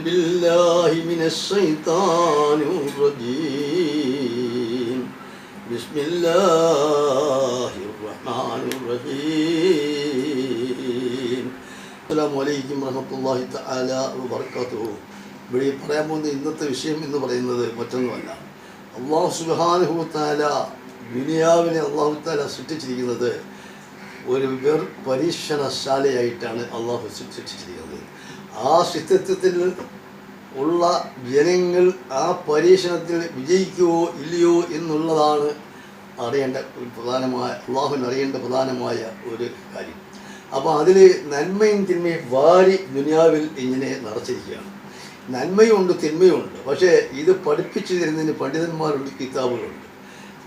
بالله من الشيطان الرجيم بسم الله الرحمن الرحيم السلام عليكم ورحمة الله تعالى وبركاته ഇവിടെ ഈ പറയാൻ പോകുന്ന ഇന്നത്തെ വിഷയം എന്ന് പറയുന്നത് മറ്റൊന്നുമല്ല അള്ളാഹു സുബാനുഭവത്താല ദുനിയാവിനെ അള്ളാഹു താല സൃഷ്ടിച്ചിരിക്കുന്നത് ഒരു വെർ പരീക്ഷണശാലയായിട്ടാണ് അള്ളാഹു സൃഷ്ടിച്ചിരിക്കുന്നത് ആ ശിത്യത്വത്തിൽ ഉള്ള ജനങ്ങൾ ആ പരീക്ഷണത്തിൽ വിജയിക്കുവോ ഇല്ലയോ എന്നുള്ളതാണ് അറിയേണ്ട ഒരു പ്രധാനമായ അള്ളാഹുവിന് അറിയേണ്ട പ്രധാനമായ ഒരു കാര്യം. അപ്പോൾ അതിൽ നന്മയും തിന്മയും വാരി ദുനിയാവിൽ ഇങ്ങനെ നിറച്ചിരിക്കുകയാണ്. നന്മയുണ്ട് തിന്മയുണ്ട്. പക്ഷേ ഇത് പഠിപ്പിച്ചു തരുന്നതിന് പണ്ഡിതന്മാരുടെ കിതാബുകളുണ്ട്.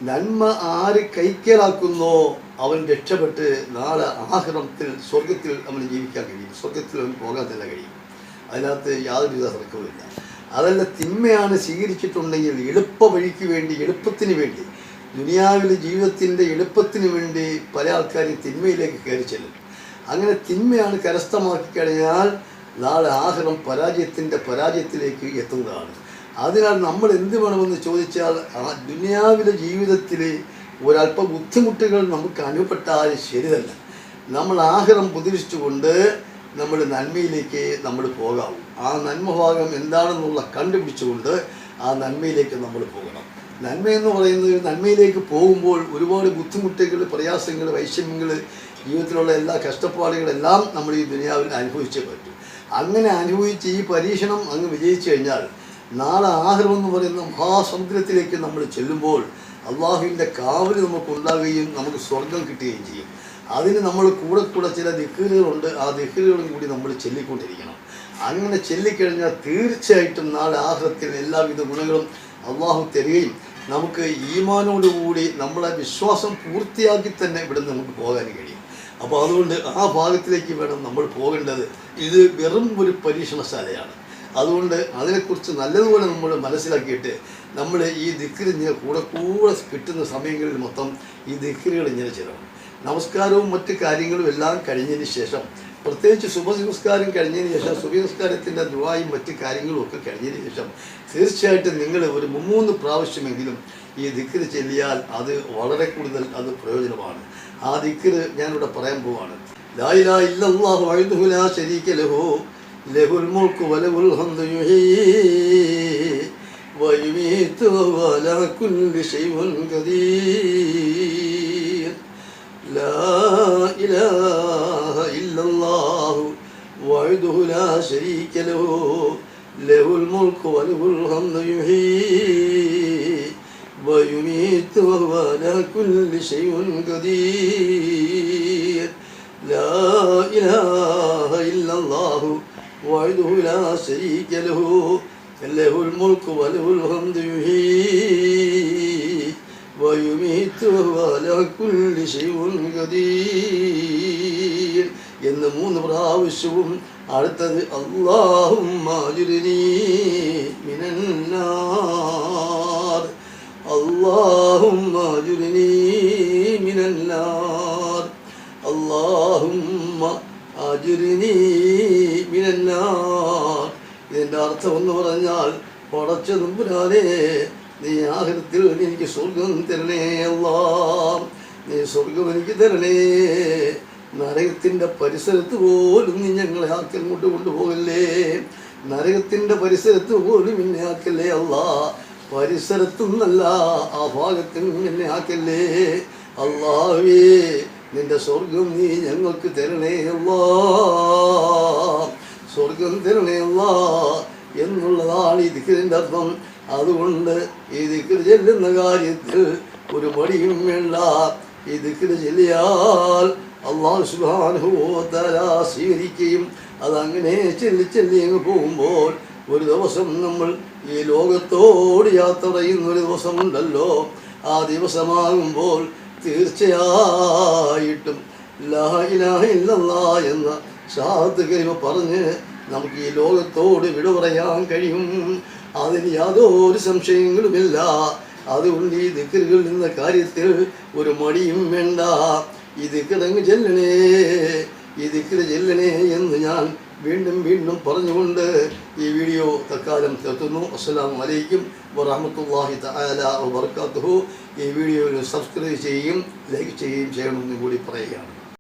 നന്മ ആര് കൈക്കലാക്കുന്നോ? അവൻ രക്ഷപ്പെട്ട് നാളെ ആഹ്റത്തിൽ സ്വർഗത്തിൽ അവൻ ജീവിക്കാൻ കഴിയും. സ്വർഗത്തിൽ അവൻ പോകാൻ തന്നെ കഴിയും. അതിനകത്ത് യാതൊരുവിധ തർക്കവുമില്ല അതല്ല തിന്മയാണ് സ്വീകരിച്ചിട്ടുണ്ടെങ്കിൽ എളുപ്പ വഴിക്ക് വേണ്ടി എളുപ്പത്തിന് വേണ്ടി ദുനിയാവിലെ ജീവിതത്തിന്റെ എളുപ്പത്തിന് വേണ്ടി പല ആൾക്കാരും തിന്മയിലേക്ക് കയറി ചെല്ലും. അങ്ങനെ തിന്മയാണ് കരസ്ഥമാക്കി കഴിഞ്ഞാൽ നാളെ ആഹ്റം പരാജയത്തിന്റെ പരാജയത്തിലേക്ക് എത്തുന്നതാണ്. അതിനാൽ നമ്മൾ എന്ത് വേണമെന്ന് ചോദിച്ചാൽ ആ ദുനിയാവിലെ ജീവിതത്തിൽ ഒരല്പം ബുദ്ധിമുട്ടുകൾ നമുക്ക് അനുഭവപ്പെട്ടാൽ ശരിയല്ല. നമ്മൾ ആഗ്രഹം പുതിരിച്ചുകൊണ്ട് നമ്മൾ നന്മയിലേക്ക് നമ്മൾ പോകാവും. ആ നന്മഭാഗം എന്താണെന്നുള്ള കണ്ടുപിടിച്ചുകൊണ്ട് ആ നന്മയിലേക്ക് നമ്മൾ പോകണം. നന്മയെന്ന് പറയുന്നത് നന്മയിലേക്ക് പോകുമ്പോൾ ഒരുപാട് ബുദ്ധിമുട്ടുകൾ പ്രയാസങ്ങൾ വൈഷമ്യങ്ങൾ ജീവിതത്തിലുള്ള എല്ലാ കഷ്ടപ്പാടുകളെല്ലാം നമ്മൾ ഈ ദുനിയാവിൽ അനുഭവിച്ചേ പറ്റും. അങ്ങനെ അനുഭവിച്ച് ഈ പരീക്ഷണം അങ്ങ് വിജയിച്ചു കഴിഞ്ഞാൽ നാളെ ആഹ്റം എന്ന് പറയുന്ന മഹാസമുദ്രത്തിലേക്ക് നമ്മൾ ചെല്ലുമ്പോൾ അള്ളാഹുവിന്റെ കാവൽ നമുക്ക് ഉണ്ടാകുകയും നമുക്ക് സ്വർഗം കിട്ടുകയും ചെയ്യും. അതിന് നമ്മൾ കൂടെ കൂടെ ചില ദിക്കുകളുണ്ട് ആ ദിക്കുകളും കൂടി നമ്മൾ ചെല്ലിക്കൊണ്ടിരിക്കണം. അങ്ങനെ ചെല്ലിക്കഴിഞ്ഞാൽ തീർച്ചയായിട്ടും നാളെ ആഹ്റത്തിൽ എല്ലാവിധ ഗുണങ്ങളും അള്ളാഹു തരികയും നമുക്ക് ഈമാനോടുകൂടി നമ്മളെ വിശ്വാസം പൂർത്തിയാക്കി തന്നെ ഇവിടെ നമുക്ക് പോകാൻ കഴിയും. അപ്പോൾ അതുകൊണ്ട് ആ ഭാഗത്തിലേക്ക് വേണം നമ്മൾ പോകേണ്ടത്. ഇത് വെറും ഒരു പരീക്ഷണശാലയാണ്. അതുകൊണ്ട് അതിനെക്കുറിച്ച് നല്ലതുപോലെ നമ്മൾ മനസ്സിലാക്കിയിട്ട് നമ്മൾ ഈ ദിക്കിൽ ഇങ്ങനെ കൂടെ കൂടെ കിട്ടുന്ന സമയങ്ങളിൽ മൊത്തം ഈ ദിക്കിലുകൾ ഇങ്ങനെ ചെയ്യണം. നമസ്കാരവും മറ്റ് കാര്യങ്ങളും എല്ലാം കഴിഞ്ഞതിന് ശേഷം പ്രത്യേകിച്ച് ശുഭനമസ്കാരം കഴിഞ്ഞതിന് ശേഷം ശുഭനമസ്കാരത്തിന്റെ ദുവായും മറ്റ് കാര്യങ്ങളും ഒക്കെ കഴിഞ്ഞതിന് ശേഷം തീർച്ചയായിട്ടും നിങ്ങൾ ഒരു മൂന്ന് പ്രാവശ്യമെങ്കിലും ഈ ദിക്കിൽ ചെല്ലിയാൽ അത് വളരെ കൂടുതൽ അത് പ്രയോജനമാണ്. ആ ദിക്കിൽ ഞാനിവിടെ പറയാൻ പോവാണ്. ലാ ഇലാഹ ഇല്ലല്ലാഹു ശരീക്കലഹോ ലഹുൽ മുൽക്ക് വലഹുൽ ഹംദു യുഹീ വയുമീതു വല കുല്ലി ഷൈഉൻ ഖദീർ. ലാ ഇലാഹ ഇല്ലല്ലാഹു വഅദുഹു ലാ ശരീക ലഹു. ലഹുൽ മുൽക്ക് വലഹുൽ ഹംദു യുഹീ ويميت وهو على كل شيء قدير وحده لا شريك له له الملك وله الحمد يحيي ويميت وهو على كل شيء قدير എന്ന് മൂന്ന് പ്രാവശ്യവും അടുത്തത് അള്ളാഹും മിനന്നാർ അള്ളാഹും മിനന്നാർ അള്ളാഹും അജുരിനി മിനന്നാർ ഇതിന്റെ അർത്ഥം എന്ന് പറഞ്ഞാൽ പടച്ച നമ്പുരാനെ നീ ആഹൃത്തിൽ എനിക്ക് സ്വർഗം തരണേ എല്ലാം നീ സ്വർഗം എനിക്ക് തരണേ. നരകത്തിന്റെ പരിസരത്ത് പോലും നീ ഞങ്ങളെ ആക്കൽ കൊണ്ട് കൊണ്ടുപോകല്ലേ? നരകത്തിന്റെ പരിസരത്ത് പോലും എന്നെ ആക്കല്ലേ അല്ല? പരിസരത്തുനിന്നല്ല ആ ഭാഗത്തും എന്നെ ആക്കല്ലേ? അള്ളാവേ നിന്റെ സ്വർഗം നീ ഞങ്ങൾക്ക് തരണേ അല്ലാ. സ്വർഗം തരണയല്ല എന്നുള്ളതാണ് ഈ ദിക്കറിന്റെ അർത്ഥം അതുകൊണ്ട് ഈ ദിക്കർ ചെല്ലുന്ന കാര്യത്തിൽ ഒരു മടിയും വേണ്ട. ഈ ദിക്കർ ചെല്ലിയാൽ അള്ളാഹു സുബാനുഭവത്താല സ്വീകരിക്കുകയും അതങ്ങനെ ചെല്ലി ചെല്ലി അങ്ങ് പോകുമ്പോൾ ഒരു ദിവസം നമ്മൾ ഈ ലോകത്തോട് യാത്ര ചെയ്യുന്ന ഒരു ദിവസമുണ്ടല്ലോ. ആ ദിവസമാകുമ്പോൾ തീർച്ചയായിട്ടും ലാ ഇലാഹ ഇല്ലല്ലാ എന്ന ഷാത്ത് കരിമ പറഞ്ഞ് നമുക്ക് ഈ ലോകത്തോട് വിട പറയാൻ കഴിയും. അതിന് യാതൊരു സംശയങ്ങളുമില്ല. അതുകൊണ്ട് ഈ ദിക്കറുകൾ എന്ന കാര്യത്തിൽ ഒരു മടിയും വേണ്ട. ഈ ദിക്കറങ്ങ് ചെല്ലണേ ഈ ചെല്ലണേ എന്ന് ഞാൻ വീണ്ടും വീണ്ടും പറഞ്ഞുകൊണ്ട് ഈ വീഡിയോ തൽക്കാലം തീർത്തുന്നു അസ്സലാമു വലൈക്കും വറഹമത്തല്ലാഹി തആല വർക്കാത്തു ഈ വീഡിയോയിൽ സബ്സ്ക്രൈബ് ചെയ്യുകയും ലൈക്ക് ചെയ്യുകയും ചെയ്യണമെന്ന് കൂടി പറയുകയാണ്.